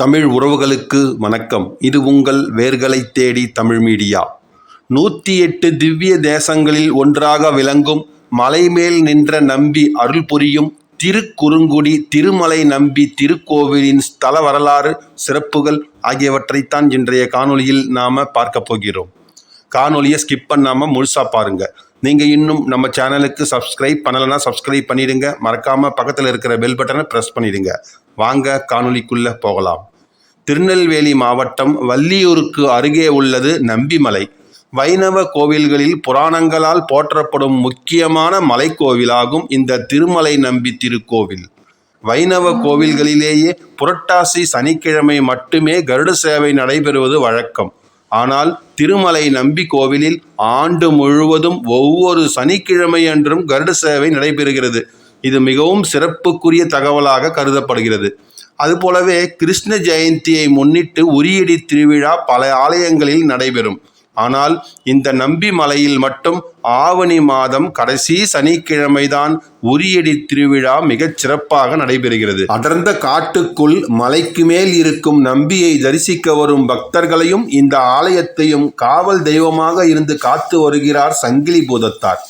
தமிழ் உறவுகளுக்கு வணக்கம். இது உங்கள் வேர்களை தேடி தமிழ் மீடியா. நூற்றி எட்டு திவ்ய தேசங்களில் ஒன்றாக விளங்கும் மலைமேல் நின்ற நம்பி அருள் புரியும் திருக்குறுங்குடி திருமலை நம்பி திருக்கோவிலின் ஸ்தல வரலாறு சிறப்புகள் ஆகியவற்றைத்தான் இன்றைய காணொளியில் நாம் பார்க்க போகிறோம். காணொலியை ஸ்கிப் பண்ணாமல் முழுசாக பாருங்கள் நீங்கள் இன்னும் நம்ம சேனலுக்கு சப்ஸ்கிரைப் பண்ணலைன்னா சப்ஸ்கிரைப் பண்ணிடுங்க. மறக்காமல் பக்கத்தில் இருக்கிற பெல் பட்டனை ப்ரெஸ் பண்ணிடுங்க. வாங்க காணொலிக்குள்ளே போகலாம். திருநெல்வேலி மாவட்டம் வள்ளியூருக்கு அருகே உள்ளது நம்பிமலை. வைணவ கோவில்களில் புராணங்களால் போற்றப்படும் முக்கியமான மலைக்கோவிலாகும் இந்த திருமலை நம்பி திருக்கோவில். வைணவ கோவில்களிலேயே புரட்டாசி சனிக்கிழமை மட்டுமே கருட சேவை நடைபெறுவது வழக்கம். ஆனால் திருமலை நம்பி கோவிலில் ஆண்டு முழுவதும் ஒவ்வொரு சனிக்கிழமை அன்றும் கருட சேவை நடைபெறுகிறது. இது மிகவும் சிறப்புக்குரிய தகவலாக கருதப்படுகிறது. அதுபோலவே கிருஷ்ண ஜெயந்தியை முன்னிட்டு உரியடி திருவிழா பல ஆலயங்களில் நடைபெறும். ஆனால் இந்த நம்பி மலையில் மட்டும் ஆவணி மாதம் கடைசி சனிக்கிழமைதான் உரியடி திருவிழா மிகச் சிறப்பாக நடைபெறுகிறது. அடர்ந்த காட்டுக்குள் மலைக்கு மேல் இருக்கும் நம்பியை தரிசிக்க வரும் பக்தர்களையும் இந்த ஆலயத்தையும் காவல் தெய்வமாக இருந்து காத்து வருகிறார் சங்கிலி பூதத்தார்.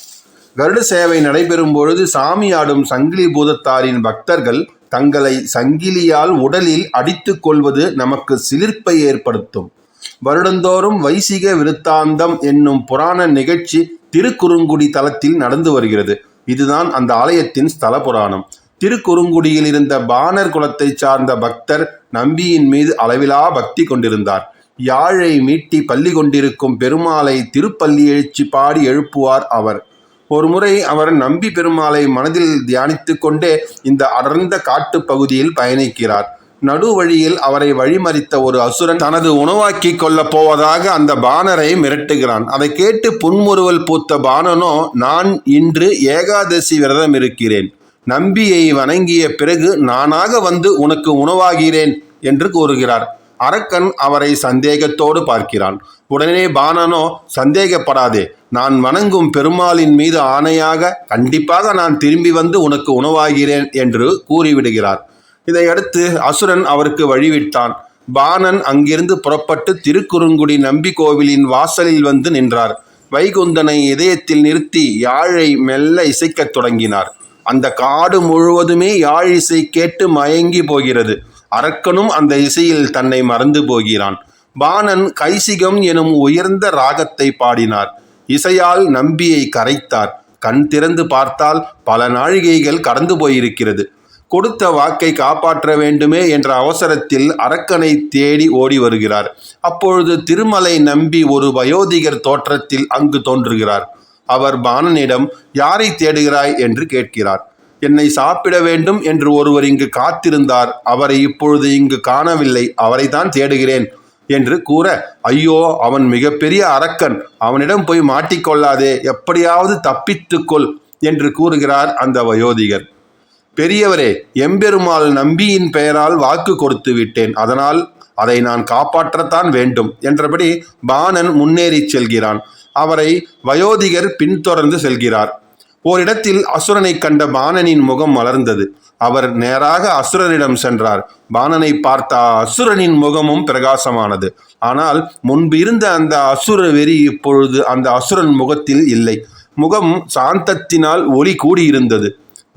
கருட சேவை நடைபெறும் பொழுது சாமி ஆடும் சங்கிலி பூதத்தாரின் பக்தர்கள் தங்களை சங்கிலியால் உடலில் அடித்துக் கொள்வது நமக்கு சிலிர்ப்பை ஏற்படுத்தும். வருடந்தோறும் வைசிக விருத்தாந்தம் என்னும் புராண நிகழ்ச்சி திருக்குறுங்குடி தலத்தில் நடந்து வருகிறது. இதுதான் அந்த ஆலயத்தின் ஸ்தல புராணம். திருக்குறுங்குடியில் இருந்த பாணர் குலத்தை சார்ந்த பக்தர் நம்பியின் மீது அளவிலா பக்தி கொண்டிருந்தார். யாழை மீட்டி பள்ளி கொண்டிருக்கும் பெருமாளை திருப்பள்ளி எழுச்சி பாடி எழுப்புவார் அவர். ஒரு முறை அவர் நம்பி பெருமாளை மனதில் தியானித்து கொண்டே இந்த அடர்ந்த காட்டுப் பகுதியில் பயணிக்கிறார். நடுவழியில் அவரை வழிமறித்த ஒரு அசுரன் தனது உணவாக்கி கொள்ளப் போவதாக அந்த பானரை மிரட்டுகிறான். அதை கேட்டு புன்முறுவல் பூத்த பாணனோ நான் இன்று ஏகாதசி விரதம் இருக்கிறேன். நம்பியை வணங்கிய பிறகு நானாக வந்து உனக்கு உணவாகிறேன் என்று கூறுகிறார். அரக்கன் அவரை சந்தேகத்தோடு பார்க்கிறான். உடனே பாணனோ சந்தேகப்படாதே. நான் வணங்கும் பெருமாளின் மீது ஆணையாக கண்டிப்பாக நான் திரும்பி வந்து உனக்கு உணவாகிறேன் என்று கூறிவிடுகிறார். இதையடுத்து அசுரன் அவருக்கு வழிவிட்டான். பாணன் அங்கிருந்து புறப்பட்டு திருக்குறுங்குடி நம்பி கோவிலின் வாசலில் வந்து நின்றார். வைகுந்தனை இதயத்தில் நிறுத்தி யாழை மெல்ல இசைக்கத் தொடங்கினார். அந்த காடு முழுவதுமே யாழ் இசை கேட்டு மயங்கி போகிறது. அரக்கனும் அந்த இசையில் தன்னை மறந்து போகிறான். பாணன் கைசிகம் எனும் உயர்ந்த ராகத்தை பாடினார். இசையால் நம்பியை கரைத்தார். கண் திறந்து பார்த்தால் பல நாழிகைகள் கடந்து போயிருக்கிறது. கொடுத்த வாக்கை காப்பாற்ற வேண்டுமே என்ற அவசரத்தில் அரக்கனை தேடி ஓடி வருகிறார். அப்பொழுது திருமலை நம்பி ஒரு வயோதிகர் தோற்றத்தில் அங்கு தோன்றுகிறார். அவர் பாணனிடம் யாரை தேடுகிறாய்? என்று கேட்கிறார். என்னை சாப்பிட வேண்டும் என்று ஒருவர் இங்கு காத்திருந்தார். அவரை இப்பொழுது இங்கு காணவில்லை. அவரைத்தான் தேடுகிறேன் என்று கூற ஐயோ அவன் மிகப்பெரிய அரக்கன். அவனிடம் போய் மாட்டிக்கொள்ளாதே. எப்படியாவது தப்பித்துக்கொள் என்று கூறுகிறார் அந்த வயோதிகர். பெரியவரே எம்பெருமாள் நம்பியின் பெயரால் வாக்கு கொடுத்து விட்டேன். அதனால் அதை நான் காப்பாற்றத்தான் வேண்டும் என்றபடி பாணன் முன்னேறி செல்கிறான். அவரை வயோதிகர் பின்தொடர்ந்து செல்கிறார். ஓரிடத்தில் அசுரனை கண்ட பாணனின் முகம் மலர்ந்தது. அவர் நேராக அசுரனிடம் சென்றார். பாணனை பார்த்த அசுரனின் முகமும் பிரகாசமானது. ஆனால் முன்பு இருந்த அந்த அசுர வெறி இப்பொழுது அந்த அசுரன் முகத்தில் இல்லை. முகம் சாந்தத்தினால் ஒளி கூடியிருந்தது.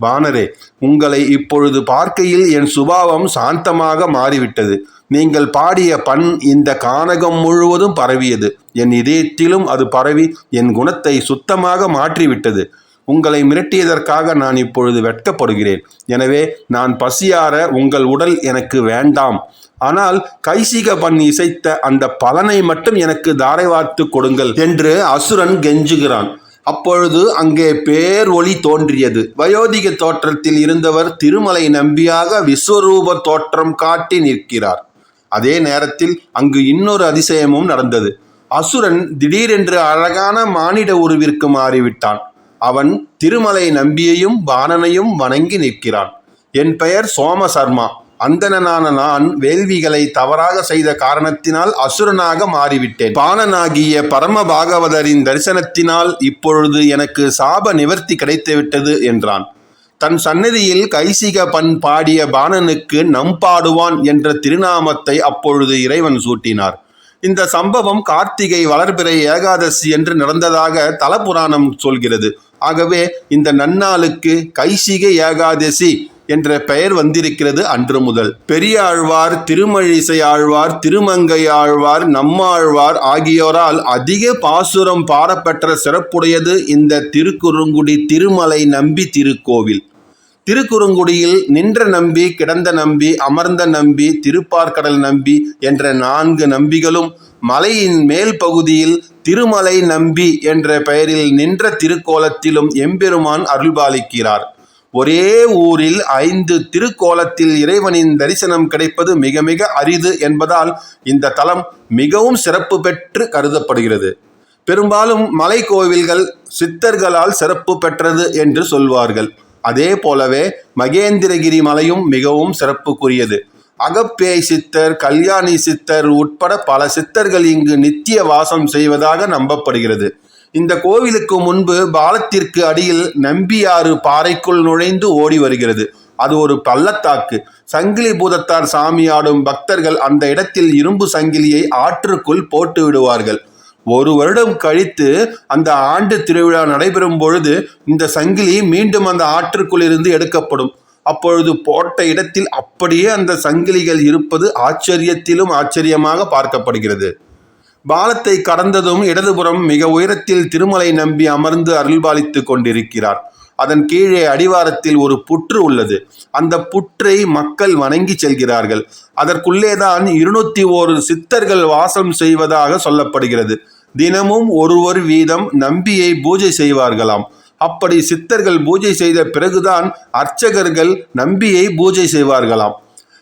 வானரே உங்களை இப்பொழுது பார்க்கையில் என் சுபாவம் சாந்தமாக மாறிவிட்டது. நீங்கள் பாடிய பண் இந்த கானகம் முழுவதும் பரவியது. என் இதயத்திலும் அது பரவி என் குணத்தை சுத்தமாக மாற்றிவிட்டது. உங்களை மிரட்டியதற்காக நான் இப்பொழுது வெட்கப்படுகிறேன். எனவே நான் பசியார உங்கள் உடல் எனக்கு வேண்டாம். ஆனால் கைசிக பண் இசைத்த அந்த பலனை மட்டும் எனக்கு தாரை வார்த்து கொடுங்கள் என்று அசுரன் கெஞ்சுகிறான். அப்பொழுது அங்கே பேர் ஒளி தோன்றியது. வயோதிக தோற்றத்தில் இருந்தவர் திருமலை நம்பியாக விஸ்வரூப தோற்றம் காட்டி நிற்கிறார். அதே நேரத்தில் அங்கு இன்னொரு அதிசயமும் நடந்தது. அசுரன் திடீரென்று அழகான மானிட உருவிற்கு மாறிவிட்டான். அவன் திருமலை நம்பியையும் பாணனையும் வணங்கி நிற்கிறான். என் பெயர் சோமசர்மா அந்தணனான நான் வேள்விகளை தவறாக செய்த காரணத்தினால் அசுரனாக மாறிவிட்டேன். பாணனாகிய பரம பாகவதரின் தரிசனத்தினால் இப்பொழுது எனக்கு சாப நிவர்த்தி கிடைத்துவிட்டது என்றான். தன் சந்நிதியில் கைசிக பண் பாடிய பாணனுக்கு நம்பாடுவான் என்ற திருநாமத்தை அப்பொழுது இறைவன் சூட்டினார். இந்த சம்பவம் கார்த்திகை வளர்பிறை ஏகாதசி என்று நடந்ததாக தலபுராணம் சொல்கிறது. ஆகவே இந்த நன்னாளுக்கு கைசிக ஏகாதசி என்ற பெயர் வந்திருக்கிறது அன்று முதல். பெரியாழ்வார் திருமழிசை ஆழ்வார் திருமங்கை ஆழ்வார் நம்மாழ்வார் ஆகியோரால் அதிக பாசுரம் பாடப்பெற்ற சிறப்புடையது இந்த திருக்குறுங்குடி திருமலை நம்பி திருக்கோவில். திருக்குறுங்குடியில் நின்ற நம்பி கிடந்த நம்பி அமர்ந்த நம்பி திருப்பார்கடல் நம்பி என்ற நான்கு நம்பிகளும் மலையின் மேல் பகுதியில் திருமலை நம்பி என்ற பெயரில் நின்ற திருக்கோலத்திலும் எம்பெருமான் அருள்பாலிக்கிறார். ஒரே ஊரில் ஐந்து திருக்கோலத்தில் இறைவனின் தரிசனம் கிடைப்பது மிக மிக அரிது என்பதால் இந்த தலம் மிகவும் சிறப்பு பெற்று கருதப்படுகிறது. பெரும்பாலும் மலை கோவில்கள் சித்தர்களால் சிறப்பு பெற்றது என்று சொல்வார்கள். அதே போலவே மகேந்திரகிரி மலையும் மிகவும் சிறப்புக்குரியது. அகப்பேய் சித்தர் கல்யாணி சித்தர் உட்பட பல சித்தர்கள் இங்கு நித்திய வாசம் செய்வதாக நம்பப்படுகிறது. இந்த கோவிலுக்கு முன்பு பாலத்திற்கு அடியில் நம்பியாறு பாறைக்குள் நுழைந்து ஓடி வருகிறது. அது ஒரு பள்ளத்தாக்கு. சங்கிலி பூதத்தார் சாமியாடும் பக்தர்கள் அந்த இடத்தில் இரும்பு சங்கிலியை ஆற்றுக்குள் போட்டு விடுவார்கள். ஒரு வருடம் கழித்து அந்த ஆண்டு திருவிழா நடைபெறும் பொழுது இந்த சங்கிலி மீண்டும் அந்த ஆற்றுக்குள் இருந்து எடுக்கப்படும். அப்பொழுது போட்ட இடத்தில் அப்படியே அந்த சங்கிலிகள் இருப்பது ஆச்சரியத்திலும் ஆச்சரியமாக பார்க்கப்படுகிறது. பாலத்தை கடந்ததும் இடதுபுறம் மிக உயரத்தில் திருமலை நம்பி அமர்ந்து அருள்பாலித்துக் கொண்டிருக்கிறார். அதன் கீழே அடிவாரத்தில் ஒரு புற்று உள்ளது. அந்த புற்றை மக்கள் வணங்கி செல்கிறார்கள். அதற்குள்ளேதான் இருநூத்தி ஓரு சித்தர்கள் வாசம் செய்வதாக சொல்லப்படுகிறது. தினமும் ஒருவர் வீதம் நம்பியை பூஜை செய்வார்களாம். அப்படி சித்தர்கள் பூஜை செய்த பிறகுதான் அர்ச்சகர்கள் நம்பியை பூஜை செய்வார்களாம்.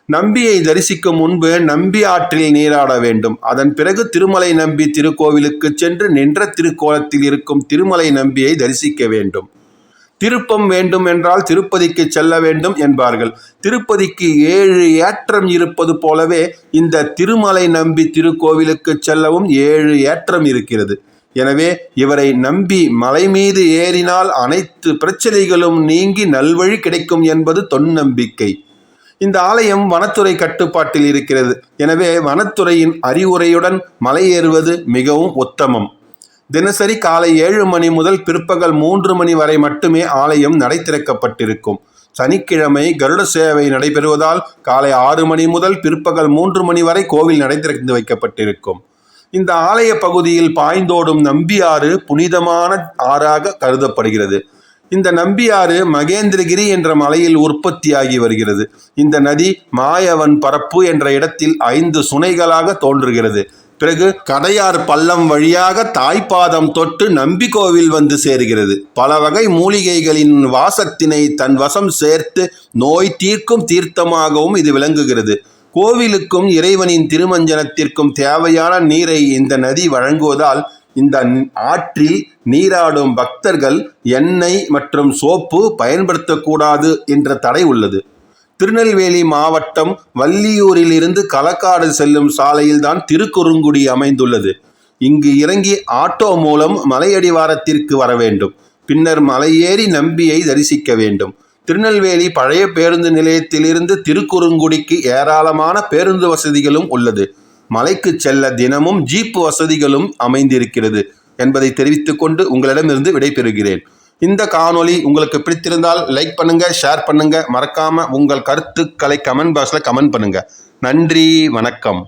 நம்பியை தரிசிக்கும் முன்பு நம்பி ஆற்றில் நீராட வேண்டும். அதன் பிறகு திருமலை நம்பி திருக்கோவிலுக்கு சென்று நின்ற திருக்கோலத்தில் இருக்கும் திருமலை நம்பியை தரிசிக்க வேண்டும். திருப்பம் வேண்டும் என்றால் திருப்பதிக்கு செல்ல வேண்டும் என்பார்கள். திருப்பதிக்கு ஏழு ஏற்றம் இருப்பது போலவே இந்த திருமலை நம்பி திருக்கோவிலுக்கு செல்லவும் ஏழு ஏற்றம் இருக்கிறது. எனவே இவரை நம்பி மலை மீது ஏறினால் அனைத்து பிரச்சனைகளும் நீங்கி நல்வழி கிடைக்கும் என்பது தொன்னம்பிக்கை இந்த ஆலயம் வனத்துறை கட்டுப்பாட்டில் இருக்கிறது. எனவே வனத்துறையின் அறிவுரையுடன் மலையேறுவது மிகவும் உத்தமம். தினசரி காலை ஏழு மணி முதல் பிற்பகல் மூன்று மணி வரை மட்டுமே ஆலயம் நடை திறக்கப்பட்டிருக்கும் சனிக்கிழமை கருட சேவை நடைபெறுவதால் காலை ஆறு மணி முதல் பிற்பகல் மூன்று மணி வரை கோவில் நடை திறந்து வைக்கப்பட்டிருக்கும். இந்த ஆலய பகுதியில் பாய்ந்தோடும் நம்பியாறு புனிதமான ஆறாக கருதப்படுகிறது. இந்த நம்பியாறு மகேந்திரகிரி என்ற மலையில் உற்பத்தியாகி வருகிறது. இந்த நதி மாயவன் பரப்பு என்ற இடத்தில் ஐந்து சுனைகளாக தோன்றுகிறது. பிறகு கடையார் பள்ளம் வழியாக தாய்ப்பாதம் தொட்டு நம்பிக்கோவில் வந்து சேருகிறது. பல வகை மூலிகைகளின் வாசத்தினை தன் வசம் சேர்த்து நோய் தீர்க்கும் தீர்த்தமாகவும் இது விளங்குகிறது. கோவிலுக்கும் இறைவனின் திருமஞ்சனத்திற்கும் தேவையான நீரை இந்த நதி வழங்குவதால் இந்த ஆற்றில் நீராடும் பக்தர்கள் எண்ணெய் மற்றும் சோப்பு பயன்படுத்தக்கூடாது என்ற தடை உள்ளது. திருநெல்வேலி மாவட்டம் வள்ளியூரில் இருந்து களக்காடு செல்லும் சாலையில்தான் திருக்குறுங்குடி அமைந்துள்ளது. இங்கு இறங்கி ஆட்டோ மூலம் மலையடிவாரத்திற்கு வர வேண்டும். பின்னர் மலையேறி நம்பியை தரிசிக்க வேண்டும். திருநெல்வேலி பழைய பேருந்து நிலையத்திலிருந்து திருக்குறுங்குடிக்கு ஏராளமான பேருந்து வசதிகளும் உள்ளது. மலைக்கு செல்ல தினமும் ஜீப் வசதிகளும் அமைந்திருக்கிறது என்பதை தெரிவித்துக்கொண்டு உங்களிடமிருந்து விடைபெறுகிறேன். இந்த காணொளி உங்களுக்கு பிடித்திருந்தால் லைக் பண்ணுங்க ஷேர் பண்ணுங்க. மறக்காம உங்கள் கருத்துக்களை கமெண்ட் பாக்ஸில் கமெண்ட் பண்ணுங்க. நன்றி வணக்கம்.